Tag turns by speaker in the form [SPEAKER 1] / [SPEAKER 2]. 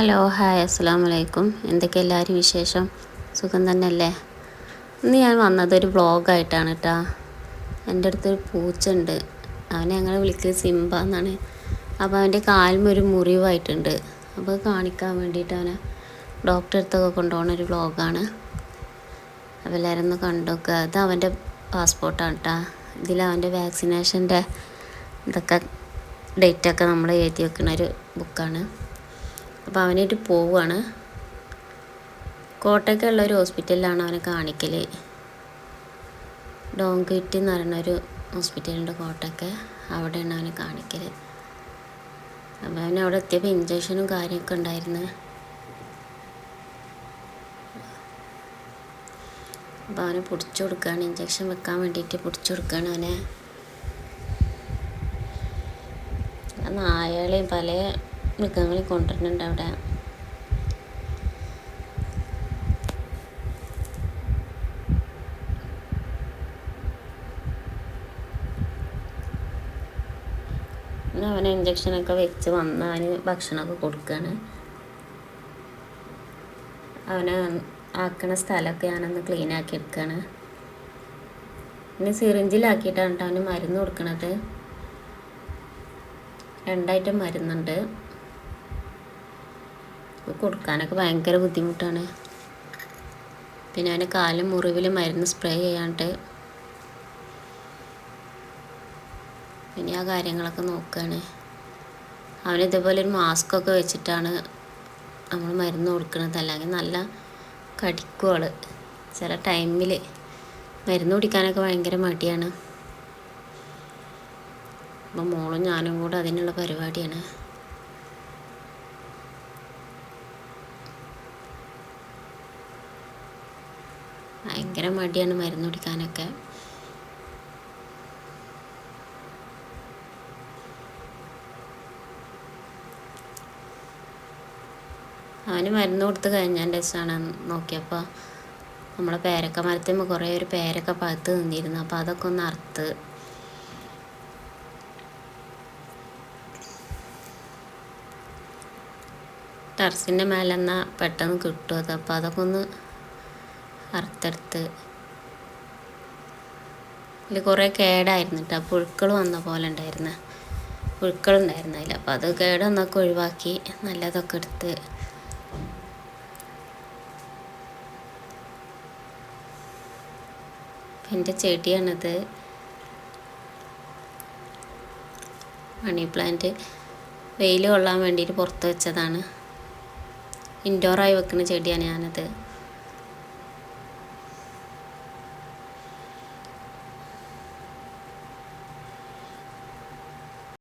[SPEAKER 1] Hello hi അസ്സാം വലൈക്കും എന്തൊക്കെ എല്ലാവരും വിശേഷം? സുഖം തന്നെയല്ലേ? ഇന്ന് ഞാൻ വന്നത് ഒരു വ്ളോഗായിട്ടാണ് കേട്ടോ എന്റെ അടുത്തൊരു പൂച്ചുണ്ട് അവനെ ഞങ്ങൾ വിളിക്കൽ സിംബ എന്നാണ്. അപ്പോൾ അവന്റെ ഒരു മുറിവായിട്ടുണ്ട്. അപ്പോൾ കാണിക്കാൻ വേണ്ടിയിട്ട് അവനെ ഡോക്ടറെ അടുത്തൊക്കെ കൊണ്ടുപോകുന്ന ഒരു വ്ളോഗാണ്. അപ്പോൾ എല്ലാവരും ഒന്ന് കണ്ടോക്കുക അത് അവന്റെ പാസ്പോർട്ടാണ് കേട്ടോ ഇതിൽ അവന്റെ വാക്സിനേഷന്റെ ഇതൊക്കെ ഡേറ്റൊക്കെ നമ്മൾ എഴുതി വെക്കുന്ന ഒരു ബുക്കാണ് അപ്പോൾ അവനായിട്ട് പോവുകയാണ് കോട്ടയ്ക്കുള്ള ഒരു ഹോസ്പിറ്റലിലാണ് അവനെ കാണിക്കൽ ഡോങ്കിറ്റ് എന്ന് പറയുന്നൊരു ഹോസ്പിറ്റലുണ്ട് കോട്ടയ്ക്ക്. അവിടെയാണ് അവനെ കാണിക്കൽ അപ്പോൾ അവൻ അവിടെ എത്തിയപ്പോൾ ഇഞ്ചക്ഷനും കാര്യമൊക്കെ ഉണ്ടായിരുന്നു. അപ്പോൾ അവനെ പിടിച്ചു കൊടുക്കുകയാണ് ഇഞ്ചക്ഷൻ വെക്കാൻ വേണ്ടിയിട്ട് പിടിച്ചു കൊടുക്കുകയാണ് അവനെ. നായകളെയും പല മൃഗങ്ങളെ കൊണ്ടുവരുന്നുണ്ട് അവിടെ. അവന് ഇഞ്ചക്ഷനൊക്കെ വെച്ച് വന്ന് അവന് ഭക്ഷണമൊക്കെ കൊടുക്കുകയാണ് അവനെ ആക്കണ സ്ഥലമൊക്കെ ഞാനൊന്ന് ക്ലീൻ ആക്കി എടുക്കുകയാണ് പിന്നെ സിറിഞ്ചിലാക്കിയിട്ടാണ് അവന് മരുന്ന് കൊടുക്കണത്. രണ്ടായിട്ട് മരുന്നുണ്ട്. കൊടുക്കാനൊക്കെ ഭയങ്കര ബുദ്ധിമുട്ടാണ്. പിന്നെ അവന് കാലും മുറിവിൽ മരുന്ന് സ്പ്രേ ചെയ്യാണ്ട് പിന്നെ ആ കാര്യങ്ങളൊക്കെ നോക്കുകയാണ് അവന് ഇതേപോലെ ഒരു മാസ്കൊക്കെ വെച്ചിട്ടാണ് നമ്മൾ മരുന്ന് കൊടുക്കുന്നത് അല്ലെങ്കിൽ നല്ല കടിക്കുവൾ ചില ടൈമിൽ മരുന്ന് കുടിക്കാനൊക്കെ ഭയങ്കര മടിയാണ്. അപ്പം മോളും ഞാനും കൂടെ അതിനുള്ള പരിപാടിയാണ്. ഭയങ്കര മടിയാണ് മരുന്ന് കുടിക്കാനൊക്കെ. അവന് മരുന്ന് കൊടുത്ത് കഴിഞ്ഞാൽ രസമാണ് നോക്കിയപ്പോൾ നമ്മളെ പേരക്ക മരത്തുമ്പോൾ കുറേ ഒരു പേരക്ക പഴുത്ത് നിന്നിരുന്നു അപ്പോൾ അതൊക്കെ ഒന്ന് അറുത്ത് ടെറസിന്റെ മേലെന്നാൽ പെട്ടെന്ന് കിട്ടും അത് അപ്പോൾ അതൊക്കെ ഒന്ന് അറുത്തെടുത്ത്. ഇതിൽ കുറേ കേടായിരുന്നു കേട്ടോ പുഴുക്കൾ വന്ന പോലെ ഉണ്ടായിരുന്നു. പുഴുക്കളുണ്ടായിരുന്നു അതിൽ അപ്പോൾ അത് കേടൊന്നൊക്കെ ഒഴിവാക്കി നല്ലതൊക്കെ എടുത്ത്. എന്റെ ചെടിയാണിത്. Money plant. വെയിൽ കൊള്ളാൻ വേണ്ടിയിട്ട് പുറത്ത് വെച്ചതാണ്. ഇൻഡോറായി വെക്കുന്ന ചെടിയാണ് ഞാനത്.